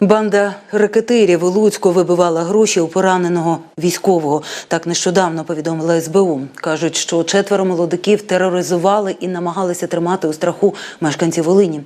Банда рекетирів у Луцьку вибивала гроші у пораненого військового. Так нещодавно повідомила СБУ. Кажуть, що четверо молодиків тероризували і намагалися тримати у страху мешканців Волині.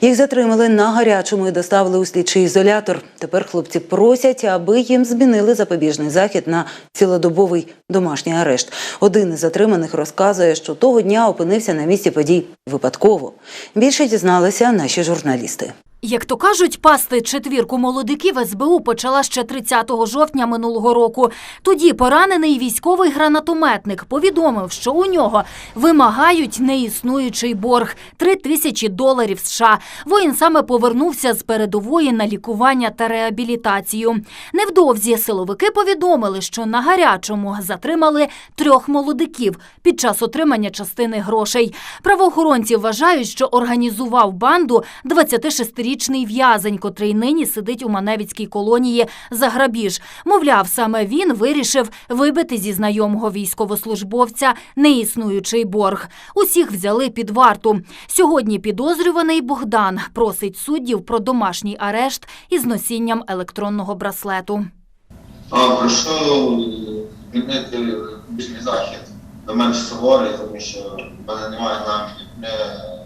Їх затримали на гарячому і доставили у слідчий ізолятор. Тепер хлопці просять, аби їм змінили запобіжний захід на цілодобовий домашній арешт. Один із затриманих розказує, що того дня опинився на місці подій випадково. Більше дізналися наші журналісти. Як то кажуть, пасти четвірку молодиків СБУ почала ще 30 жовтня минулого року. Тоді поранений військовий гранатометник повідомив, що у нього вимагають неіснуючий борг – 3 тисячі доларів США. Воїн саме повернувся з передової на лікування та реабілітацію. Невдовзі силовики повідомили, що на гарячому затримали трьох молодиків під час отримання частини грошей. Правоохоронці вважають, що організував банду 26-річний в'язень, котрий нині сидить у Маневицькій колонії за грабіж. Мовляв, саме він вирішив вибити зі знайомого військовослужбовця неіснуючий борг. Усіх взяли під варту. Сьогодні підозрюваний Богдан просить суддів про домашній арешт із носінням електронного браслету. А прошу змінити більший захід до менш суворий, тому що в мене немає намірів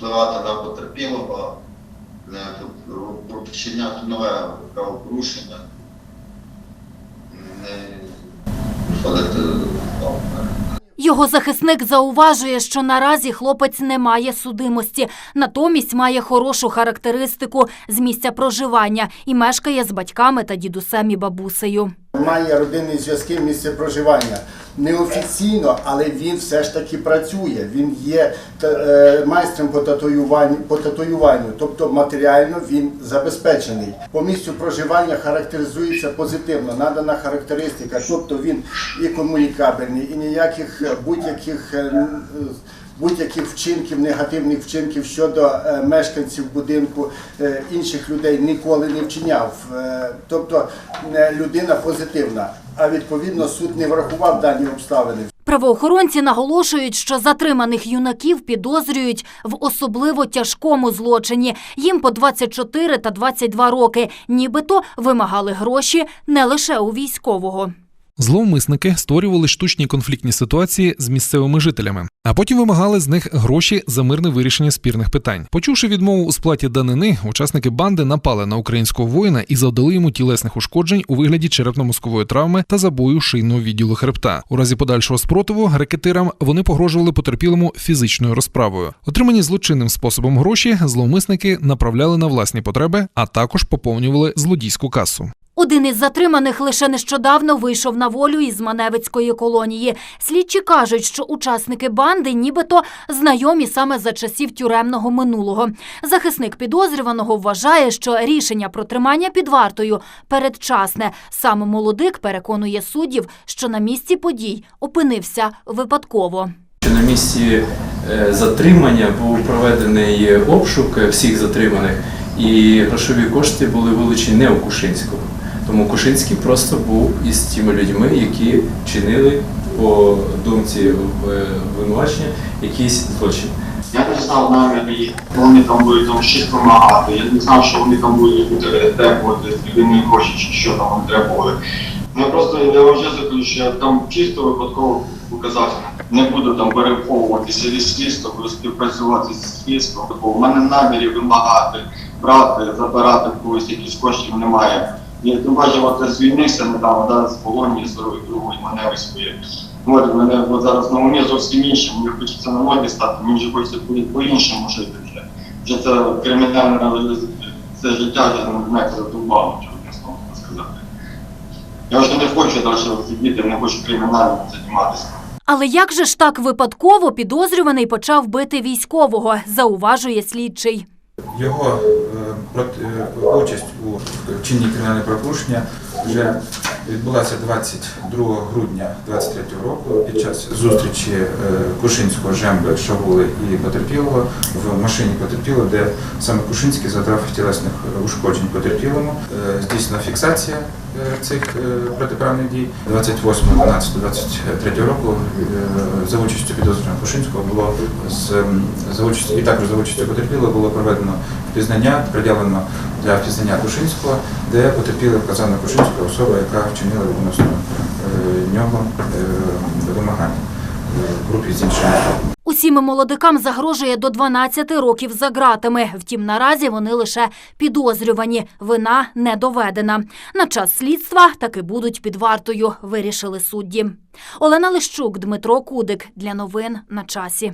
впливати на потерпілого, не причиняти нове правопорушення, не входити Його захисник зауважує, що наразі хлопець не має судимості, натомість має хорошу характеристику з місця проживання і мешкає з батьками та дідусем і бабусею. Має родинні зв'язки місце проживання. Неофіційно, але він все ж таки працює. Він є е, майстром по татуюванню, по татуюванню, тобто матеріально він забезпечений. По місцю проживання характеризується позитивно, надана характеристика, тобто він і комунікабельний, і ніяких е, будь-яких. Будь-яких вчинків, негативних вчинків щодо е, мешканців будинку е, інших людей ніколи не вчиняв. Е, тобто людина позитивна. А відповідно суд не врахував дані обставини. Правоохоронці наголошують, що затриманих юнаків підозрюють в особливо тяжкому злочині. Їм по 24 та 22 роки, нібито вимагали гроші не лише у військового. Зловмисники створювали штучні конфліктні ситуації з місцевими жителями, а потім вимагали з них гроші за мирне вирішення спірних питань. Почувши відмову у сплаті данини, учасники банди напали на українського воїна і завдали йому тілесних ушкоджень у вигляді черепно-мозкової травми та забою шийного відділу хребта. У разі подальшого спротиву рекетирам вони погрожували потерпілому фізичною розправою. Отримані злочинним способом гроші зловмисники направляли на власні потреби, а також поповнювали злодійську касу. Один із затриманих лише нещодавно вийшов на волю із Маневицької колонії. Слідчі кажуть, що учасники банди нібито знайомі саме за часів тюремного минулого. Захисник підозрюваного вважає, що рішення про тримання під вартою передчасне. Сам молодик переконує суддів, що на місці подій опинився випадково. на місці е, затримання був проведений обшук всіх затриманих, і грошові кошти були вилучені не у Кушинського. Тому Кушинський просто був із тими людьми, які чинили по думці винувачення якийсь злочин. Я не знав намірі, вони там будуть там щось вимагати. Я не знав, що вони там будуть требувати людини гроші, чи що там вони требували. Ну просто я кажу, що я там чисто випадково показав. Не буду там переховуватися від слідства, буду співпрацювати з слідством. В мене намірів вимагати, брати, забирати когось якісь коштів немає. Я тим паче, от звільнився недавно, да, з полонії з другої мене своє. От мене от зараз на умі зовсім інше, мені хочеться на ноги стати, мені вже хочеться по- по-іншому жити вже. Вже це кримінальне це життя вже мене задумало, що чесно можна сказати. Я вже не хочу далі сидіти, не хочу кримінальним займатися. Але як же ж так випадково підозрюваний почав бити військового, зауважує слідчий. Його участь у вчиненні кримінального правопорушення вже відбулася 22 грудня 23 року під час зустрічі е, Кушинського, Жемби, Шагули і потерпілого в машині потерпілого, де саме Кушинський задав тілесних ушкоджень потерпілому. Е, Здійснена фіксація е, цих е, протиправних дій. 28.12.23 року е, за участю підозрюваного Кушинського було з за участю і також за участю потерпілого було проведено впізнання, приділено для впізнання Кушинського, де потерпілий вказав на Кушинського особа, яка вчинила відносно е, нього е, вимагання е, в групі з іншими. Усім молодикам загрожує до 12 років за ґратами. Втім, наразі вони лише підозрювані. Вина не доведена. На час слідства таки будуть під вартою, вирішили судді. Олена Лищук, Дмитро Кудик. Для новин на часі.